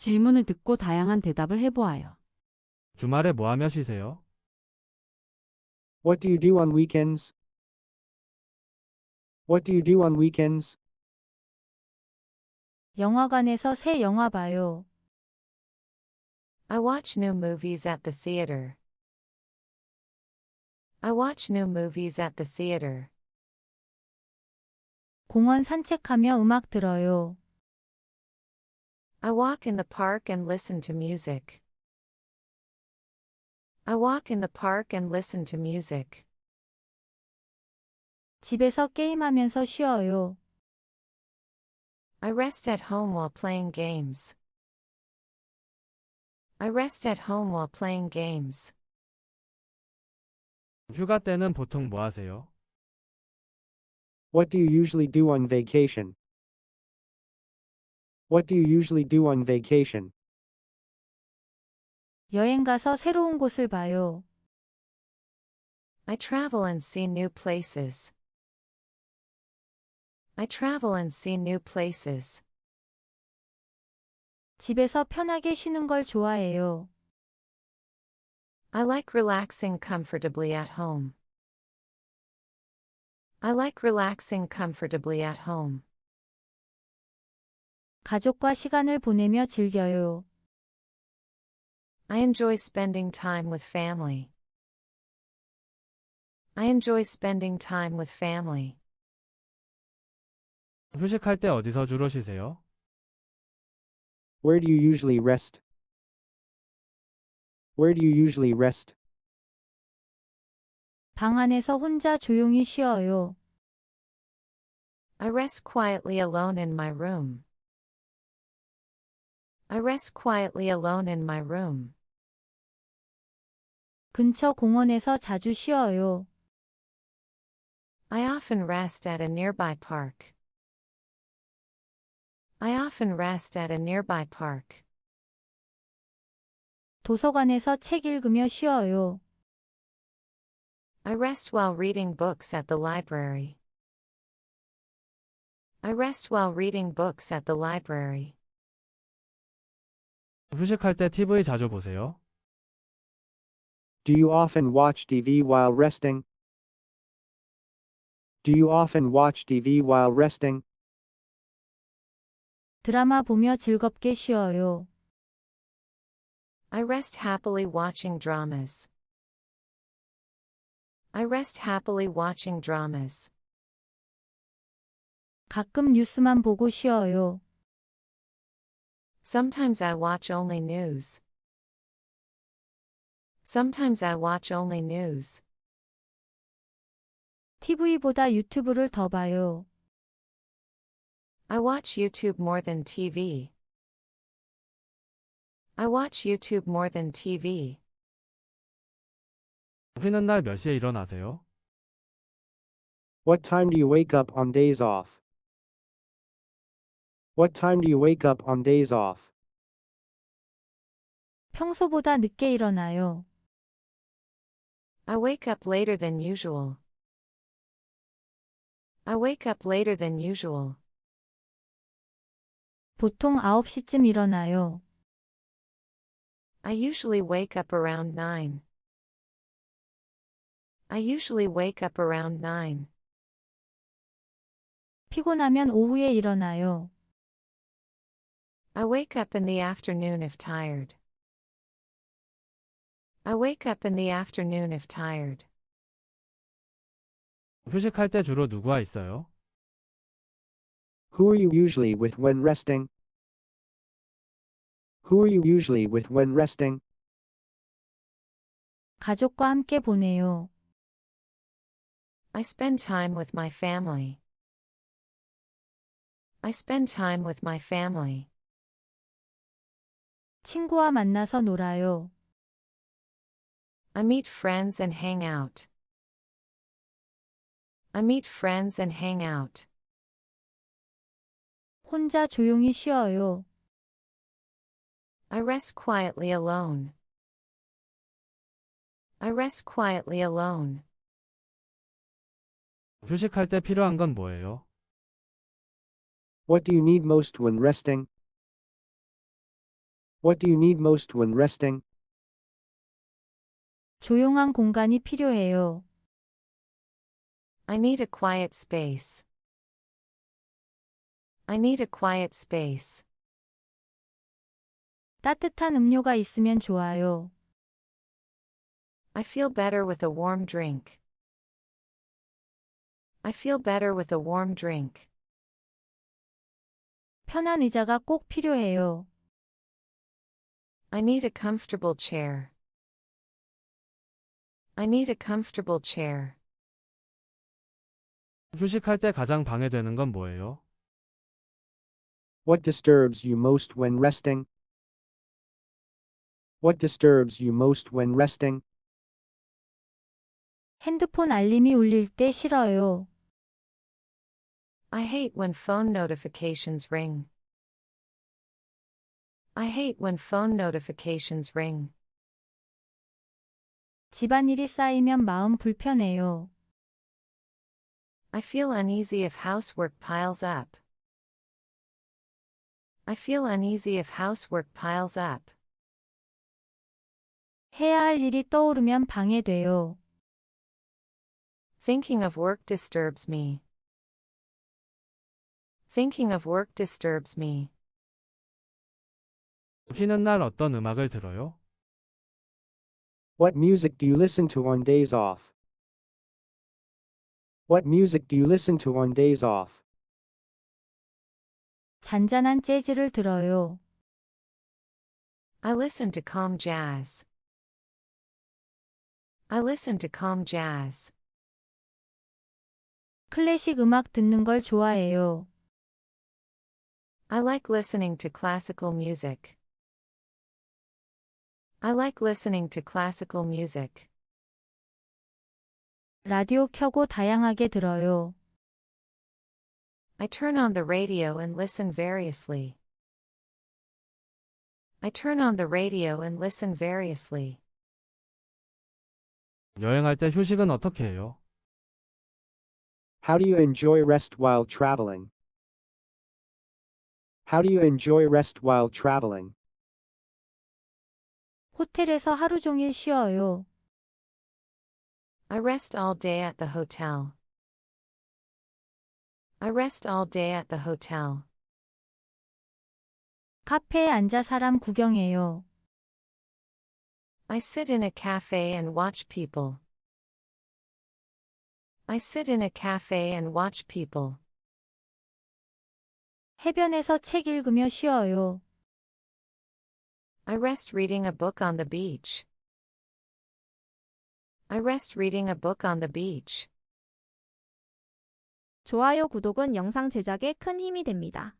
질문을 듣고 다양한 대답을 해보아요. 주말에 뭐 하며 쉬세요? What do you do on weekends? What do you do on weekends? 영화관에서 새 영화 봐요. I watch new movies at the theater. I watch new movies at the theater. 공원 산책하며 음악 들어요. I walk in the park and listen to music. I walk in the park and listen to music. 집에서 게임하면서 쉬어요. I rest at home while playing games. I rest at home while playing games. 휴가 때는 보통 뭐 하세요? What do you usually do on vacation? What do you usually do on vacation? 여행 가서 새로운 곳을 봐요. I travel and see new places. I travel and see new places. 집에서 편하게 쉬는 걸 좋아해요. I like relaxing comfortably at home. I like relaxing comfortably at home. 가족과 시간을 보내며 즐겨요. I enjoy spending time with family. I enjoy spending time with family. 휴식할 때 어디서 주로 쉬세요? Where do you usually rest? Where do you usually rest? 방 안에서 혼자 조용히 쉬어요. I rest quietly alone in my room. I rest quietly alone in my room. 근처 공원에서 자주 쉬어요. I often rest at a nearby park. I often rest at a nearby park. 도서관에서 책 읽으며 쉬어요. I rest while reading books at the library. I rest while reading books at the library. 휴식할 때 TV 자주 보세요? Do you often watch TV while resting? Do you often watch TV while resting? 드라마 보며 즐겁게 쉬어요. I rest happily watching dramas. I rest happily watching dramas. 가끔 뉴스만 보고 쉬어요. Sometimes I watch only news. Sometimes I watch only news. TV보다 유튜브를 더 봐요. I watch YouTube more than TV. I watch YouTube more than TV. 쉬는 날 몇 시에 일어나세요? What time do you wake up on days off? What time do you wake up on days off? 평소보다 늦게 일어나요. I wake up later than usual. I wake up later than usual. 보통 9시쯤 일어나요. I usually wake up around 9. I usually wake up around 9. 피곤하면 오후에 일어나요. I wake up in the afternoon if tired. I wake up in the afternoon if tired. 휴식할 때 주로 누구와 있어요? Who are you usually with when resting? Who are you usually with when resting? 가족과 함께 보내요. I spend time with my family. I spend time with my family. 친구와 만나서 놀아요. I meet friends and hang out. I meet friends and hang out. 혼자 조용히 쉬어요. I rest quietly alone. I rest quietly alone. 휴식할 때 필요한 건 뭐예요? What do you need most when resting? What do you need most when resting? 조용한 공간이 필요해요. I need a quiet space. I need a quiet space. 따뜻한 음료가 있으면 좋아요. I feel better with a warm drink. I feel better with a warm drink. 편한 의자가 꼭 필요해요. I need a comfortable chair. I need a comfortable chair. 휴식할 때 가장 방해되는 건 뭐예요? What disturbs you most when resting? What disturbs you most when resting? 핸드폰 알림이 울릴 때 싫어요. I hate when phone notifications ring. I hate when phone notifications ring. 집안일이 쌓이면 마음 불편해요. I feel uneasy if housework piles up. I feel uneasy if housework piles up. 해야 할 일이 떠오르면 방해돼요. Thinking of work disturbs me. Thinking of work disturbs me. 쉬는 날 어떤 음악을 들어요? What music do you listen to on days off? What music do you listen to on days off? 잔잔한 재즈를 들어요. I listen to calm jazz. I listen to calm jazz. 클래식 음악 듣는 걸 좋아해요. I like listening to classical music. I like listening to classical music. 라디오 켜고 다양하게 들어요. I turn on the radio and listen variously. I turn on the radio and listen variously. 여행할 때 휴식은 어떻게 해요? How do you enjoy rest while traveling? How do you enjoy rest while traveling? 호텔에서 하루 종일 쉬어요. I rest all day at the hotel. I rest all day at the hotel. 카페에 앉아 사람 구경해요. I sit in a cafe and watch people. I sit in a cafe and watch people. 해변에서 책 읽으며 쉬어요. I rest reading a book on the beach. I rest reading a book on the beach. 좋아요, 구독은 영상 제작에 큰 힘이 됩니다.